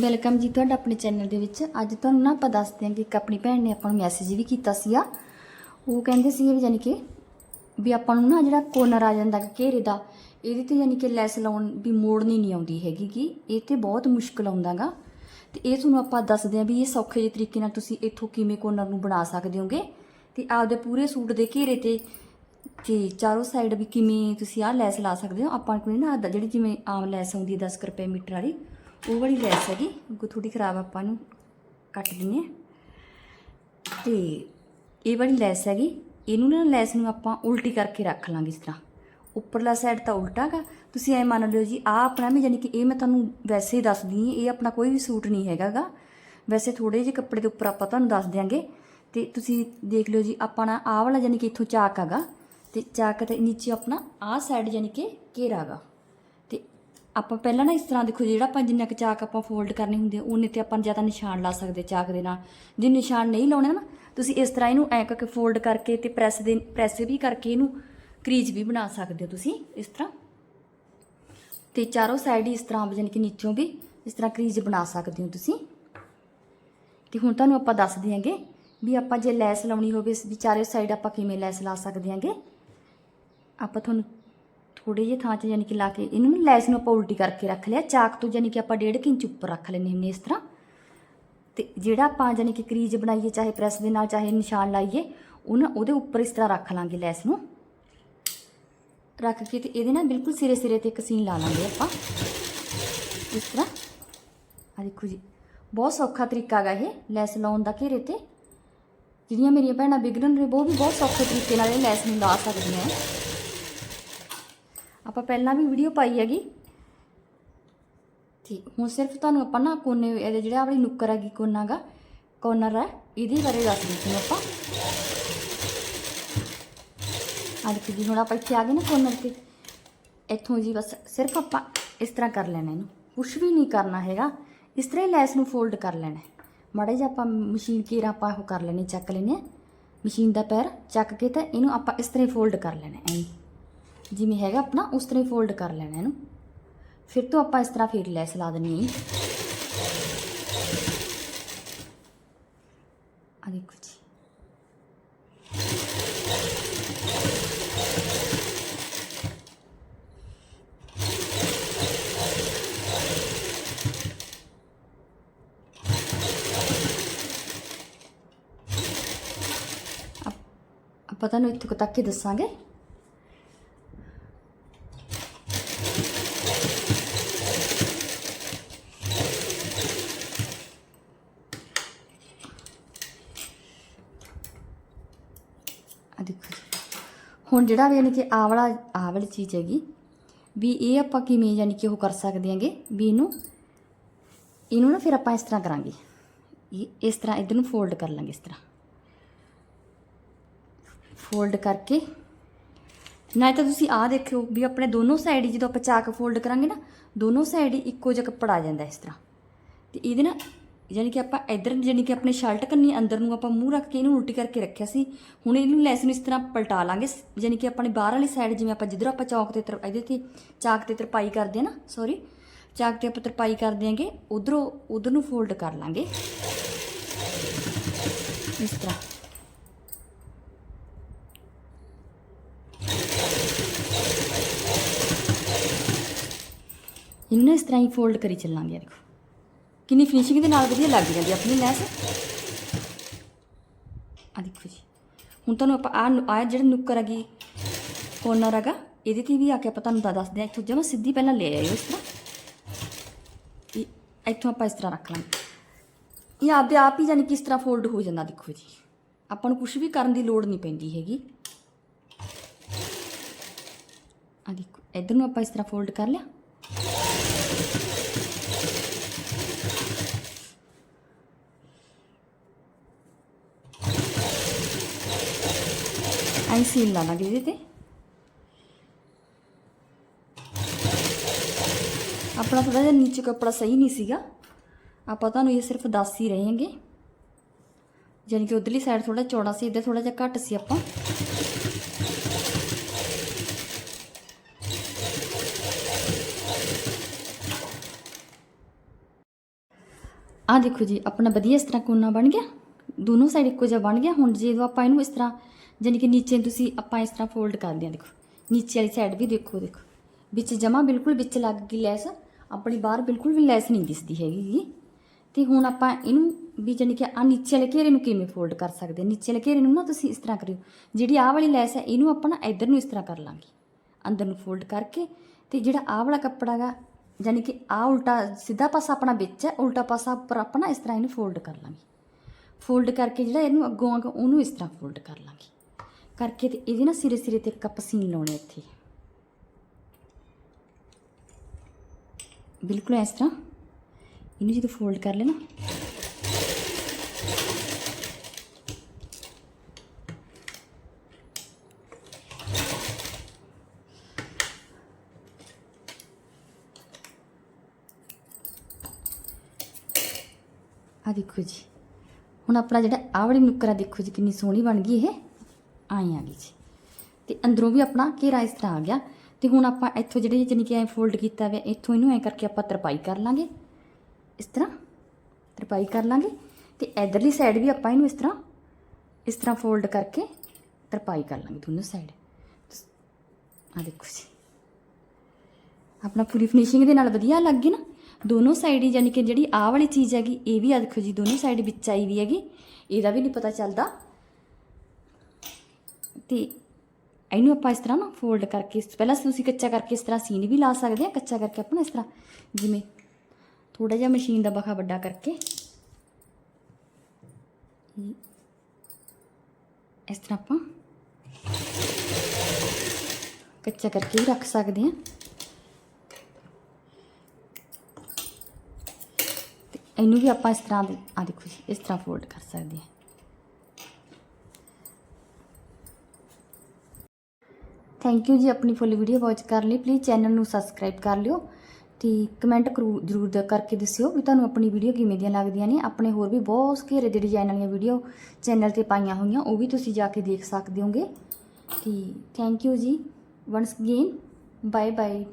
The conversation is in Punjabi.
ਵੈਲਕਮ ਜੀ ਤੁਹਾਡਾ ਆਪਣੇ ਚੈਨਲ ਦੇ ਵਿੱਚ। ਅੱਜ ਤੁਹਾਨੂੰ ਨਾ ਆਪਾਂ ਦੱਸਦੇ ਹਾਂ ਕਿ ਇੱਕ ਆਪਣੀ ਭੈਣ ਨੇ ਆਪਾਂ ਨੂੰ ਮੈਸੇਜ ਵੀ ਕੀਤਾ ਸੀਗਾ। ਉਹ ਕਹਿੰਦੇ ਸੀਗੇ ਵੀ ਯਾਨੀ ਕਿ ਵੀ ਆਪਾਂ ਨੂੰ ਨਾ ਜਿਹੜਾ ਕੋਨਰ ਆ ਜਾਂਦਾ ਘੇਰੇ ਦਾ, ਇਹਦੇ ਤੇ ਯਾਨੀ ਕਿ ਲੈਸ ਲਾਉਣ ਵੀ ਮੋੜਨੀ ਨਹੀਂ ਆਉਂਦੀ ਹੈਗੀ ਕਿ ਇਹ ਤੇ ਬਹੁਤ ਮੁਸ਼ਕਲ ਆਉਂਦਾਗਾ ਤੇ ਇਹ ਤੁਹਾਨੂੰ ਆਪਾਂ ਦੱਸਦੇ ਹਾਂ ਵੀ ਇਹ ਸੌਖੇ ਜਿਹੇ ਤਰੀਕੇ ਨਾਲ ਤੁਸੀਂ ਇੱਥੋਂ ਕਿਵੇਂ ਕੋਨਰ ਨੂੰ ਬਣਾ ਸਕਦੇ ਹੋਗੇ। ਤੇ ਆਪਦੇ ਪੂਰੇ ਸੂਟ ਦੇ ਘੇਰੇ ਤੇ ਤੇ ਚਾਰੋਂ ਸਾਈਡ ਵੀ ਕਿਵੇਂ ਤੁਸੀਂ ਆਹ ਲੈਸ ਲਾ ਸਕਦੇ ਹੋ। ਆਪਾਂ ਕੋਲ ਨਾ ਜਿਹੜੀ ਜਿਵੇਂ ਆਮ ਲੈਸ ਆਉਂਦੀ ਹੈ 10 ਕੁ ਰੁਪਏ ਮੀਟਰ ਵਾਲੀ ਉਹ ਵਾਲੀ ਲੈਸ ਹੈਗੀ ਉਹ ਥੋੜੀ ਖਰਾਬ ਆਪਾਂ ਨੂੰ ਕੱਟ ਦਿੰਨੇ ਆ ਤੇ ਇਹ ਵਾਲੀ ਲੈਸ ਹੈਗੀ, ਇਹਨੂੰ ਨਾ ਲੈਸ ਨੂੰ ਆਪਾਂ ਉਲਟੀ ਕਰਕੇ ਰੱਖ ਲਾਂਗੇ ਇਸ ਤਰ੍ਹਾਂ। ਉੱਪਰਲਾ ਸਾਈਡ ਤਾਂ ਉਲਟਾ ਗਾ। ਤੁਸੀਂ ਐ ਮੰਨ ਲਿਓ ਜੀ ਆ ਆਪਣਾ ਵੀ ਯਾਨੀ ਕਿ ਇਹ ਮੈਂ ਤੁਹਾਨੂੰ ਵੈਸੇ ਹੀ ਦੱਸਦੀ ਹਾਂ, ਇਹ ਆਪਣਾ ਕੋਈ ਵੀ ਸੂਟ ਨਹੀਂ ਹੈਗਾਗਾ ਵੈਸੇ ਥੋੜੇ ਜਿਹੇ ਕੱਪੜੇ ਦੇ ਉੱਪਰ ਆਪਾਂ ਤੁਹਾਨੂੰ ਦੱਸ ਦਿਆਂਗੇ। ਤੇ ਤੁਸੀਂ ਦੇਖ ਲਿਓ ਜੀ, ਆਪਣਾ ਆਹ ਵਾਲਾ ਯਾਨੀ ਕਿ ਇੱਥੋਂ ਚਾਕ ਹੈਗਾ। ਤੇ ਚਾਕ ਤੇ ਨੀਚੇ ਆਪਣਾ ਆਹ ਸਾਈਡ ਯਾਨੀ ਕਿ ਘੇਰਾ ਗਾ। ਆਪਾਂ ਪਹਿਲਾਂ ਨਾ ਇਸ ਤਰ੍ਹਾਂ ਦੇਖੋ ਜਿਹੜਾ ਆਪਾਂ ਜਿੰਨਾ ਕੁ ਚਾਕ ਆਪਾਂ ਫੋਲਡ ਕਰਨੇ ਹੁੰਦੇ ਆ, ਉਹਨੇ ਤੇ ਆਪਾਂ ਜ਼ਿਆਦਾ ਨਿਸ਼ਾਨ ਲਾ ਸਕਦੇ ਚਾਕ ਦੇ ਨਾਲ। ਜੇ ਨਿਸ਼ਾਨ ਨਹੀਂ ਲਾਉਣੇ ਨਾ ਤੁਸੀਂ ਇਸ ਤਰ੍ਹਾਂ ਇਹਨੂੰ ਐ ਕਰਕੇ ਫੋਲਡ ਕਰਕੇ ਤੇ ਪ੍ਰੈਸ ਦੇ ਪ੍ਰੈਸ ਵੀ ਕਰਕੇ ਇਹਨੂੰ ਕਰੀਜ ਵੀ ਬਣਾ ਸਕਦੇ ਹੋ ਤੁਸੀਂ ਇਸ ਤਰ੍ਹਾਂ। ਤੇ ਚਾਰੋਂ ਸਾਈਡ ਇਸ ਤਰ੍ਹਾਂ ਯਾਨੀ ਕਿ ਨੀਚੋਂ ਵੀ ਇਸ ਤਰ੍ਹਾਂ ਕਰੀਜ ਬਣਾ ਸਕਦੇ ਹੋ ਤੁਸੀਂ। ਤੇ ਹੁਣ ਤੁਹਾਨੂੰ ਆਪਾਂ ਦੱਸ ਦਿਆਂਗੇ ਵੀ ਆਪਾਂ ਜੇ ਲੈਸ ਲਾਉਣੀ ਹੋਵੇ ਇਸ ਵਿਚਾਰੇ ਸਾਈਡ ਆਪਾਂ ਕਿਵੇਂ ਲੈਸ ਲਾ ਸਕਦੇ ਹਾਂਗੇ ਆਪਾਂ ਤੁਹਾਨੂੰ ਥੋੜੇ ਜਿਹੇ ਥਾਂ 'ਚ ਯਾਨੀ ਕਿ ਲਾ ਕੇ ਇਹਨੂੰ ਨਾ ਲੈਸ ਨੂੰ ਆਪਾਂ ਉਲਟੀ ਕਰਕੇ ਰੱਖ ਲਿਆ, ਚਾਕ ਤੋਂ ਯਾਨੀ ਕਿ ਆਪਾਂ 1.5 ਇੰਚ ਉੱਪਰ ਰੱਖ ਲੈਂਦੇ ਹੁੰਦੇ ਇਸ ਤਰ੍ਹਾਂ। ਤੇ ਜਿਹੜਾ ਆਪਾਂ ਯਾਨੀ ਕਿ ਕਰੀਜ ਬਣਾਈਏ, ਚਾਹੇ ਪ੍ਰੈਸ ਦੇ ਨਾਲ, ਚਾਹੇ ਨਿਸ਼ਾਨ ਲਾਈਏ, ਉਹ ਨਾ ਉਹਦੇ ਉੱਪਰ ਇਸ ਤਰ੍ਹਾਂ ਰੱਖ ਲਾਂਗੇ ਲੈਸ ਨੂੰ। ਰੱਖ ਕੇ ਤੇ ਇਹਦੇ ਨਾਲ ਬਿਲਕੁਲ ਸਿਰੇ ਸਿਰੇ ਤੇ ਇੱਕ ਸੀਨ ਲਾ ਲਾਂਗੇ ਆਪਾਂ। ਇਸ ਤਰ੍ਹਾਂ। ਆ ਦੇਖੋ ਜੀ, ਬਹੁਤ ਸੌਖਾ ਤਰੀਕਾ ਹੈਗਾ ਇਹ ਲੈਸ ਲਾਉਣ ਦਾ ਘੇਰੇ ਤੇ। ਜਿਹੜੀਆਂ ਮੇਰੀਆਂ ਭੈਣਾਂ ਬਿਗਨਰ ਨੇ ਉਹ ਵੀ ਬਹੁਤ ਸੌਖੇ ਤਰੀਕੇ ਨਾਲ ਇਹ ਲੈਸ ਨੂੰ ਲਾ ਸਕਦੀਆਂ ਹੈ। ਆਪਾਂ ਪਹਿਲਾਂ ਵੀ ਵੀਡੀਓ ਪਾਈ ਹੈਗੀ। ਠੀਕ, ਹੁਣ ਸਿਰਫ ਤੁਹਾਨੂੰ ਆਪਾਂ ਨਾ ਕੋਨੇ ਇਹਦੇ ਜਿਹੜਾ ਆਪਣੀ ਨੁੱਕਰ ਹੈਗੀ, ਕੋਨਾ ਗਾ ਕੋਨਰ ਹੈ, ਇਹਦੇ ਬਾਰੇ ਦੱਸ ਦਿੱਤੀ ਆਪਾਂ। ਅੱਜ ਦੇਖੋ ਜੀ, ਹੁਣ ਆਪਾਂ ਇੱਥੇ ਆ ਗਏ ਨਾ ਕੋਨਰ ਤੇ। ਇੱਥੋਂ ਜੀ ਬਸ ਸਿਰਫ ਆਪਾਂ ਇਸ ਤਰ੍ਹਾਂ ਕਰ ਲੈਣਾ ਇਹਨੂੰ। ਕੁਝ ਵੀ ਨਹੀਂ ਕਰਨਾ ਹੈਗਾ, ਇਸ ਤਰ੍ਹਾਂ ਹੀ ਲੈਸ ਨੂੰ ਫੋਲਡ ਕਰ ਲੈਣਾ ਮਾੜਾ ਜਿਹਾ ਆਪਾਂ ਮਸ਼ੀਨ ਕੇਰਾ ਆਪਾਂ ਉਹ ਕਰ ਲੈਣੀ, ਚੱਕ ਲੈਣੇ ਮਸ਼ੀਨ ਦਾ ਪੈਰ ਚੱਕ ਕੇ ਤਾਂ ਇਹਨੂੰ ਆਪਾਂ ਇਸ ਤਰ੍ਹਾਂ ਹੀ ਫੋਲਡ ਕਰ ਲੈਣਾ ਐਂ। ਜਿਵੇਂ ਹੈਗਾ ਆਪਣਾ, ਉਸ ਤਰ੍ਹਾਂ ਹੀ ਫੋਲਡ ਕਰ ਲੈਣਾ ਇਹਨੂੰ। ਫਿਰ ਤੋਂ ਆਪਾਂ ਇਸ ਤਰ੍ਹਾਂ ਫੇਰ ਲੈਸ ਲਾ ਦੇਣੀ ਹੈ ਆ ਦੇਖੋ ਜੀ। ਆਪਾਂ ਤੁਹਾਨੂੰ ਇੱਥੋਂ ਕੁ ਤੱਕ ਹੀ ਦੱਸਾਂਗੇ। ਆ ਦੇਖੋ ਜੀ। ਹੁਣ ਜਿਹੜਾ ਵੀ ਯਾਨੀ ਕਿ ਆਹ ਵਾਲਾ, ਆਹ ਵਾਲੀ ਚੀਜ਼ ਹੈਗੀ, ਵੀ ਇਹ ਆਪਾਂ ਕਿਵੇਂ ਯਾਨੀ ਕਿ ਉਹ ਕਰ ਸਕਦੇ ਹਾਂਗੇ, ਵੀ ਇਹਨੂੰ ਇਹਨੂੰ ਨਾ ਫਿਰ ਆਪਾਂ ਇਸ ਤਰ੍ਹਾਂ ਕਰਾਂਗੇ। ਇਹ, ਇਸ ਤਰ੍ਹਾਂ ਇਧਰ ਨੂੰ ਫੋਲਡ ਕਰ ਲਾਂਗੇ ਇਸ ਤਰ੍ਹਾਂ। ਫੋਲਡ ਕਰਕੇ ਨਾ ਤਾਂ ਤੁਸੀਂ ਆਹ ਦੇਖਿਓ ਵੀ ਆਪਣੇ ਦੋਨੋਂ ਸਾਈਡ ਜਦੋਂ ਆਪਾਂ ਚਾਕ ਫੋਲਡ ਕਰਾਂਗੇ ਨਾ, ਦੋਨੋਂ ਸਾਈਡ ਹੀ ਇੱਕੋ ਜਿਹਾ ਕੱਪੜਾ ਆ ਜਾਂਦਾ ਇਸ ਤਰ੍ਹਾਂ। ਤੇ ਇਹਦੇ ਨਾਲ ਯਾਨੀ ਕਿ ਆਪਾਂ ਇਧਰ ਯਾਨੀ ਕਿ ਆਪਣੇ ਸ਼ਰਟ ਕੰਨੀ ਅੰਦਰ ਨੂੰ ਆਪਾਂ ਮੂੰਹ ਰੱਖ ਕੇ ਇਹਨੂੰ ਉਲਟੀ ਕਰਕੇ ਰੱਖਿਆ ਸੀ। ਹੁਣ ਇਹਨੂੰ ਲੈਸ ਨੂੰ ਇਸ ਤਰ੍ਹਾਂ ਪਲਟਾ ਲਾਂਗੇ। ਯਾਨੀ ਕਿ ਆਪਣੇ ਬਾਹਰ ਵਾਲੀ ਸਾਈਡ ਜਿਵੇਂ ਆਪਾਂ ਜਿੱਧਰ ਆਪਾਂ ਚੌਕ ਤੇ ਤਰ, ਇਹਦੇ ਤੇ ਚਾਕ ਤੇ ਤਰਪਾਈ ਕਰਦੇ ਆ ਨਾ ਸੌਰੀ ਚਾਕ ਤੇ ਆਪਾਂ ਤਰਪਾਈ ਕਰ ਦਿਆਂਗੇ ਉਧਰੋਂ, ਉਧਰ ਨੂੰ ਫੋਲਡ ਕਰ ਲਾਂਗੇ। ਇਸ ਤਰ੍ਹਾਂ। ਇਹਨੂੰ ਨਾ ਇਸ ਤਰ੍ਹਾਂ ਹੀ ਫੋਲਡ ਕਰੀ ਚੱਲਾਂਗੇ, ਦੇਖੋ। ਕਿੰਨੀ ਫਿਨਿਸ਼ਿੰਗ ਦੇ ਨਾਲ ਵਧੀਆ ਲੱਗ ਜਾਂਦੀ ਆਪਣੀ ਲੈਸ। ਆ ਦੇਖੋ ਜੀ। ਹੁਣ ਤੁਹਾਨੂੰ ਆਪਾਂ ਆ ਆ ਜਿਹੜਾ ਨੁੱਕਰ ਹੈਗੀ ਕੋਰਨਰ ਹੈਗਾ, ਇਹਦੇ ਤੇ ਵੀ ਆ ਕੇ ਆਪਾਂ ਤੁਹਾਨੂੰ ਦੱਸਦੇ ਆ ਇੱਥੋਂ ਜਮਾ ਸਿੱਧੀ ਪਹਿਲਾਂ ਲੈ ਆਇਓ ਇਸ ਤਰ੍ਹਾਂ। ਇਹ ਇੱਥੋਂ ਆਪਾਂ ਇਸ ਤਰ੍ਹਾਂ ਰੱਖ ਲਾਂਗੇ। ਇਹ ਆਪਦੇ ਆਪ ਹੀ ਜਾਨੀ ਕਿਸ ਤਰ੍ਹਾਂ ਫੋਲਡ ਹੋ ਜਾਂਦਾ, ਦੇਖੋ ਜੀ। ਆਪਾਂ ਨੂੰ ਕੁਝ ਵੀ ਕਰਨ ਦੀ ਲੋੜ ਨਹੀਂ ਪੈਂਦੀ ਹੈਗੀ। ਆ ਦੇਖੋ, ਇਧਰ ਨੂੰ ਆਪਾਂ ਇਸ ਤਰ੍ਹਾਂ ਫੋਲਡ ਕਰ ਲਿਆ। ਐਂ ਸੀਲ ਲਾ ਲਾਂਗੇ ਇਹਦੇ ਤੇ। ਆਪਣਾ ਥੋੜਾ ਜਿਹਾ ਨੀਚੇ ਕੱਪੜਾ ਸਹੀ ਨਹੀਂ ਸੀਗਾ। ਆਪਾਂ ਤੁਹਾਨੂੰ ਇਹ ਸਿਰਫ ਦੱਸ ਹੀ ਰਹੇ ਹਾਂਗੇ। ਯਾਨੀ ਕਿ ਉਧਰਲੀ ਸਾਈਡ ਥੋੜਾ ਚੌੜਾ ਸੀ, ਇੱਧਰ ਥੋੜਾ ਜਿਹਾ ਘੱਟ ਸੀ ਆਪਾਂ। ਆ ਦੇਖੋ ਜੀ, ਆਪਣਾ ਵਧੀਆ ਇਸ ਤਰ੍ਹਾਂ ਕੋਨਾ ਬਣ ਗਿਆ। ਦੋਨੋਂ ਸਾਈਡ ਇੱਕੋ ਜਿਹਾ ਬਣ ਗਿਆ। ਹੁਣ ਜੇ ਆਪਾਂ ਇਹਨੂੰ ਇਸ ਤਰ੍ਹਾਂ ਜਾਨੀ ਕਿ ਨੀਚੇ ਤੁਸੀਂ ਆਪਾਂ ਇਸ ਤਰ੍ਹਾਂ ਫੋਲਡ ਕਰਦੇ ਹਾਂ, ਦੇਖੋ। ਨੀਚੇ ਵਾਲੀ ਸਾਈਡ ਵੀ ਦੇਖੋ ਦੇਖੋ। ਵਿੱਚ ਜਮਾ ਬਿਲਕੁਲ ਵਿੱਚ ਲੱਗ ਗਈ ਲੈਸ, ਆਪਣੀ ਬਾਹਰ ਬਿਲਕੁਲ ਵੀ ਲੈਸ ਨਹੀਂ ਦਿਸਦੀ ਹੈਗੀ ਜੀ ਤੇ ਹੁਣ ਆਪਾਂ ਇਹਨੂੰ ਵੀ ਜਾਨੀ ਕਿ ਆ ਨੀਚੇ ਵਾਲੇ ਘੇਰੇ ਨੂੰ ਕਿਵੇਂ ਫੋਲਡ ਕਰ ਸਕਦੇ ਨੀਚੇ ਵਾਲੇ ਘੇਰੇ ਨੂੰ ਨਾ ਤੁਸੀਂ ਇਸ ਤਰ੍ਹਾਂ ਕਰਿਓ। ਜਿਹੜੀ ਆਹ ਵਾਲੀ ਲੈਸ ਹੈ, ਇਹਨੂੰ ਆਪਾਂ ਨਾ ਇੱਧਰ ਨੂੰ ਇਸ ਤਰ੍ਹਾਂ ਕਰ ਲਾਂਗੇ। ਅੰਦਰ ਨੂੰ ਫੋਲਡ ਕਰਕੇ ਤੇ ਜਿਹੜਾ ਆਹ ਵਾਲਾ ਕੱਪੜਾ ਗਾ ਯਾਨੀ ਕਿ ਆਹ ਉਲਟਾ ਸਿੱਧਾ ਪਾਸਾ ਆਪਣਾ ਵਿੱਚ ਹੈ, ਉਲਟਾ ਪਾਸਾ ਉੱਪਰ ਆਪਣਾ ਇਸ ਤਰ੍ਹਾਂ ਇਹਨੂੰ ਫੋਲਡ ਕਰ ਲਾਂਗੇ। ਫੋਲਡ ਕਰਕੇ ਜਿਹੜਾ ਇਹਨੂੰ ਅੱਗੋਂ ਆ ਉਹਨੂੰ ਇਸ ਤਰ੍ਹਾਂ ਫੋਲਡ ਕਰ ਲਾਂਗੇ। ਕਰਕੇ ਤੇ ਇਹਦੇ ਨਾ ਸਿਰੇ ਸਿਰੇ ਤੇ ਕੱਪ ਸੀਨ ਲਾਉਣੇ ਇੱਥੇ। ਬਿਲਕੁਲ ਇਸ ਤਰ੍ਹਾਂ। ਇਹਨੂੰ ਜਦੋਂ ਫੋਲਡ ਕਰ ਲੈਣਾ। ਆ ਦੇਖੋ ਜੀ। ਹੁਣ ਆਪਣਾ ਜਿਹੜਾ ਆਹ ਵਾਲੀ ਨੁੱਕਰਾ ਦੇਖੋ ਜੀ, ਕਿੰਨੀ ਸੋਹਣੀ ਬਣ ਗਈ ਇਹ। ਆਏ ਆ ਗਈ ਜੀ। ਤੇ ਅੰਦਰੋਂ ਵੀ ਆਪਣਾ ਘੇਰਾ ਇਸ ਤਰ੍ਹਾਂ ਆ ਗਿਆ। ਤੇ ਹੁਣ ਆਪਾਂ ਇੱਥੋਂ ਜਿਹੜੇ ਜਾਨੀ ਕਿ ਐ ਫੋਲਡ ਕੀਤਾ ਹੋਇਆ, ਇੱਥੋਂ ਇਹਨੂੰ ਐ ਕਰਕੇ ਆਪਾਂ ਤਰਪਾਈ ਕਰ ਲਾਂਗੇ। ਇਸ ਤਰ੍ਹਾਂ ਤਰਪਾਈ ਕਰ ਲਾਂਗੇ। ਤੇ ਇਧਰਲੀ ਸਾਈਡ ਵੀ ਆਪਾਂ ਇਹਨੂੰ ਇਸ ਤਰ੍ਹਾਂ ਇਸ ਤਰ੍ਹਾਂ ਫੋਲਡ ਕਰਕੇ ਤਰਪਾਈ ਕਰ ਲਾਂਗੇ ਦੋਨੋਂ ਸਾਈਡ ਆ ਦੇਖੋ ਜੀ। ਆਪਣਾ ਪੂਰੀ ਫਿਨਿਸ਼ਿੰਗ ਦੇ ਨਾਲ ਵਧੀਆ ਲੱਗ ਗਈ ਨਾ। ਦੋਨੋਂ ਸਾਈਡ ਹੀ ਯਾਨੀ ਕਿ ਜਿਹੜੀ ਆਹ ਵਾਲੀ ਚੀਜ਼ ਹੈਗੀ, ਇਹ ਵੀ ਆ ਦੇਖੋ ਜੀ, ਦੋਨੋਂ ਸਾਈਡ ਵਿੱਚ ਆਈ ਵੀ ਹੈਗੀ। ਇਹਦਾ ਵੀ ਨਹੀਂ ਪਤਾ ਚੱਲਦਾ ਤੇ ਇਹਨੂੰ ਆਪਾਂ ਇਸ ਤਰ੍ਹਾਂ ਨਾ ਫੋਲਡ ਕਰਕੇ ਪਹਿਲਾਂ ਤੁਸੀਂ ਕੱਚਾ ਕਰਕੇ ਇਸ ਤਰ੍ਹਾਂ ਸੀਨ ਵੀ ਲਾ ਸਕਦੇ ਆ, ਕੱਚਾ ਕਰਕੇ ਆਪਣਾ ਇਸ ਤਰ੍ਹਾਂ ਜਿਵੇਂ ਥੋੜਾ ਜਿਹਾ ਮਸ਼ੀਨ ਦਾ ਬਖਾ ਵੱਡਾ ਕਰਕੇ। ਇਸ ਤਰ੍ਹਾਂ ਆਪਾਂ ਕੱਚਾ ਕਰਕੇ ਵੀ ਰੱਖ ਸਕਦੇ ਆ। ਤੇ ਇਹਨੂੰ ਵੀ ਆਪਾਂ ਇਸ ਤਰ੍ਹਾਂ ਦੇ ਆ ਦੇਖੋ ਜੀ, ਇਸ ਤਰ੍ਹਾਂ ਫੋਲਡ ਕਰ ਸਕਦੇ ਹਾਂ ਥੈਂਕ ਯੂ ਜੀ ਆਪਣੀ ਫੁੱਲ ਵੀਡੀਓ ਵਾਚ ਕਰਨ ਲਈ। ਪਲੀਜ਼ ਚੈਨਲ ਨੂੰ ਸਬਸਕ੍ਰਾਈਬ ਕਰ ਲਿਓ ਤੇ ਕਮੈਂਟ ਕਰੂ, ਜ਼ਰੂਰ ਦ- ਕਰਕੇ ਦੱਸਿਓ ਵੀ ਤੁਹਾਨੂੰ ਆਪਣੀ ਵੀਡੀਓ ਕਿਵੇਂ ਦੀਆਂ ਲੱਗਦੀਆਂ ਨੇ। ਆਪਣੇ ਹੋਰ ਵੀ ਬਹੁਤ ਘੇਰੇ ਦੇ ਡਿਜ਼ਾਈਨ ਵਾਲੀਆਂ ਵੀਡੀਓ ਚੈਨਲ ਤੇ ਪਾਈਆਂ ਹੋਈਆਂ, ਉਹ ਵੀ ਤੁਸੀਂ ਜਾ ਕੇ ਦੇਖ ਸਕਦੇ ਹੋਗੇ। ਤੇ thank you ji. Once again bye bye